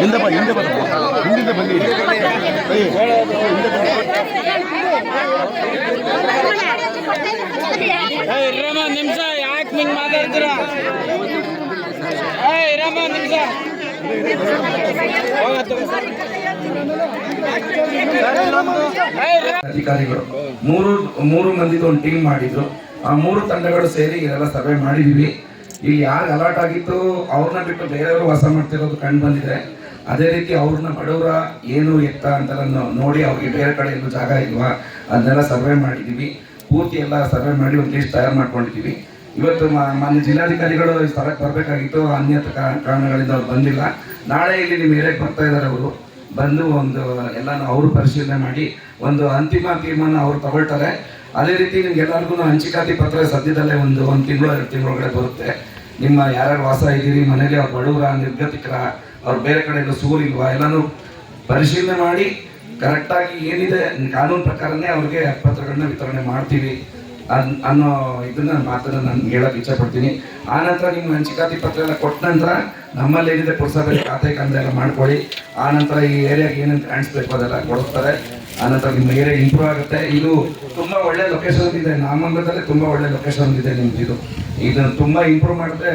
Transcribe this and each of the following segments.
ಹಿಂದೆ ಬಾ ಹಿಂದೆ ಬರಪ್ಪ ಹಿಂದಿಂದ ಬನ್ನಿ. ಇರಮ್ಮ ನಿಮಿಷ ಯಾಕೆ ನಿಂಗೆ ಮಾತಾಡ್ತೀರಾ? ಏಯ್ ಇರಮ್ಮ ನಿಮಿಷ ಅಧಿಕಾರಿಗಳು ಮೂರು ಮೂರು ಮಂದಿದು ಒಂದು ಟೀಮ್ ಮಾಡಿದ್ರು. ಆ ಮೂರು ತಂಡಗಳು ಸೇರಿ ಇದೆಲ್ಲ ಸಭೆ ಮಾಡಿದೀವಿ. ಇಲ್ಲಿ ಯಾರು ಅಲರ್ಟ್ ಆಗಿತ್ತು ಅವ್ರನ್ನ ಬಿಟ್ಟು ಬೇರೆಯವರು ವಾಸ ಮಾಡ್ತಿರೋದು ಕಂಡು ಬಂದಿದೆ. ಅದೇ ರೀತಿ ಅವ್ರನ್ನ ಬಡವರ ಏನು ಎತ್ತ ಅಂತ ನೋಡಿ ಅವ್ರಿಗೆ ಬೇರೆ ಕಡೆ ಎಲ್ಲೂ ಜಾಗ ಇಲ್ವಾ? ಅದನ್ನೆಲ್ಲ ಸರ್ವೆ ಮಾಡಿದ್ದೀವಿ ಪೂರ್ತಿ ಎಲ್ಲ ಸರ್ವೆ ಮಾಡಿ ಒಂದು ಲಿಸ್ಟ್ ತಯಾರು ಮಾಡ್ಕೊಂಡಿದ್ದೀವಿ ಇವತ್ತು ಮಾನ್ಯ ಜಿಲ್ಲಾಧಿಕಾರಿಗಳು ಸ್ಥಳಕ್ಕೆ ಬರಬೇಕಾಗಿತ್ತು. ಅನ್ಯತ ಕಾರಣಗಳಿಂದ ಅವ್ರು ಬಂದಿಲ್ಲ. ನಾಳೆ ಇಲ್ಲಿ ನಿಮ್ಮ ಏರಿಯಾಗೆ ಬರ್ತಾ ಇದ್ದಾರೆ ಅವರು. ಬಂದು ಒಂದು ಎಲ್ಲನೂ ಅವರು ಪರಿಶೀಲನೆ ಮಾಡಿ ಒಂದು ಅಂತಿಮ ತೀರ್ಮಾನ ಅವ್ರು ತಗೊಳ್ತಾರೆ. ಅದೇ ರೀತಿ ನಿಮ್ಗೆ ಎಲ್ಲರಿಗೂ ಹಂಚಿಕಾತಿ ಪತ್ರ ಸದ್ಯದಲ್ಲೇ ಒಂದು ಒಂದು ತಿಂಗಳು, ಎರಡು ತಿಂಗಳೊಳಗಡೆ ಬರುತ್ತೆ. ನಿಮ್ಮ ಯಾರ್ಯಾರು ವಾಸ ಇದ್ದೀರಿ ಮನೇಲಿ ಅವ್ರು ಬಡವರ ನಿರ್ಗತಿಕರ, ಅವ್ರು ಬೇರೆ ಕಡೆ ಎಲ್ಲ ಸೂರಿಲ್ವಾ ಎಲ್ಲನೂ ಪರಿಶೀಲನೆ ಮಾಡಿ ಕರೆಕ್ಟಾಗಿ ಏನಿದೆ ಕಾನೂನು ಪ್ರಕಾರನೇ ಅವ್ರಿಗೆ ಪತ್ರಗಳನ್ನ ವಿತರಣೆ ಮಾಡ್ತೀವಿ ಅನ್, ಅನ್ನೋ ಇದನ್ನ ಮಾತನ್ನ ನಾನು ಹೇಳಕ್ ಇಚ್ಛಪಡ್ತೀನಿ. ಆ ನಂತರ ನಿಮ್ಮ ಹಂಚಿಕಾತಿ ಪತ್ರ ಎಲ್ಲ ಕೊಟ್ಟ ನಂತರ ನಮ್ಮಲ್ಲಿ ಏನಿದೆ ಪುರಸಭೆ ಖಾತೆ ಕಂದ ಎಲ್ಲ ಮಾಡ್ಕೊಳ್ಳಿ. ಆ ನಂತರ ಈ ಏರಿಯಾಗೆ ಏನಂತ ಕಾಣಿಸ್ಬೇಕು ಅದೆಲ್ಲ ಕೊಡ್ತಾರೆ. ಆ ನಂತರ ನಿಮ್ಮ ಏರಿಯಾ ಇಂಪ್ರೂವ್ ಆಗುತ್ತೆ. ಇದು ತುಂಬ ಒಳ್ಳೆ ಲೊಕೇಶನ್ ಇದೆ. ನಾಮಂಗಲದಲ್ಲಿ ತುಂಬ ಒಳ್ಳೆ ಲೊಕೇಶನ್ ಇದೆ ನಿಮ್ದು ಇದು. ಇದನ್ನ ತುಂಬಾ ಇಂಪ್ರೂವ್ ಮಾಡಿದ್ರೆ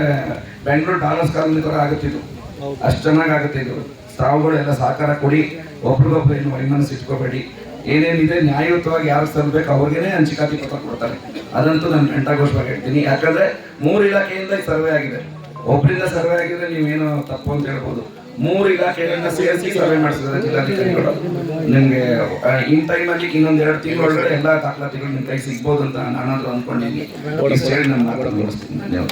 ಬೆಂಗಳೂರು ಡಾಲರ್ಸ್ ಕಾಲೋನಿ ಥರ ಆಗುತ್ತೆ ಇದು. ಅಷ್ಟು ಚೆನ್ನಾಗಿ ಆಗುತ್ತೆ ಇದು. ತಾವುಗಳು ಎಲ್ಲ ಸಹಕಾರ ಕೊಡಿ. ಒಬ್ರಿಗೊಬ್ರು ಏನು ವೈಮನಸ್ಸು ಇಟ್ಕೋಬೇಡಿ. ಏನೇನಿದೆ ನ್ಯಾಯಯುತವಾಗಿ ಯಾರು ತರಬೇಕು ಅವ್ರಿಗೇನೆ ಹಂಚಿಕಾತಿ ಪತ್ರ ಕೊಡ್ತಾರೆ. ಅದಂತೂ ನಾನು ಘಂಟಾಘೋಷವಾಗಿ ಹೇಳ್ತೀನಿ. ಯಾಕಂದ್ರೆ ಮೂರು ಇಲಾಖೆಯಿಂದ ಸರ್ವೆ ಆಗಿದೆ. ಒಬ್ಬರಿಂದ ಸರ್ವೆ ಆಗಿದ್ರೆ ನೀವೇನು ತಪ್ಪು ಅಂತ ಹೇಳ್ಬೋದು. ಮೂರು ಇಲಾಖೆಗಳನ್ನ ಸೇರಿಸಿ ಸರ್ವೆ ಮಾಡಿಸಿದ್ದಾರೆ ಜಿಲ್ಲಾಧಿಕಾರಿಗಳು. ನಿಮಗೆ ಇನ್ ಟೈಮ್ ಅಲ್ಲಿ ಇನ್ನೊಂದ್ ಎರಡು ತಿಂಗಳೊಳಗಡೆ ಎಲ್ಲಾ ದಾಖಲಾತಿಗಳು ನಿಮ್ ಕೈ ಸಿಗ್ಬೋದು ಅಂತ ನಾನಾದ್ರೂ ಅನ್ಕೊಂಡಿದ್ದೀನಿ ಧನ್ಯವಾದ.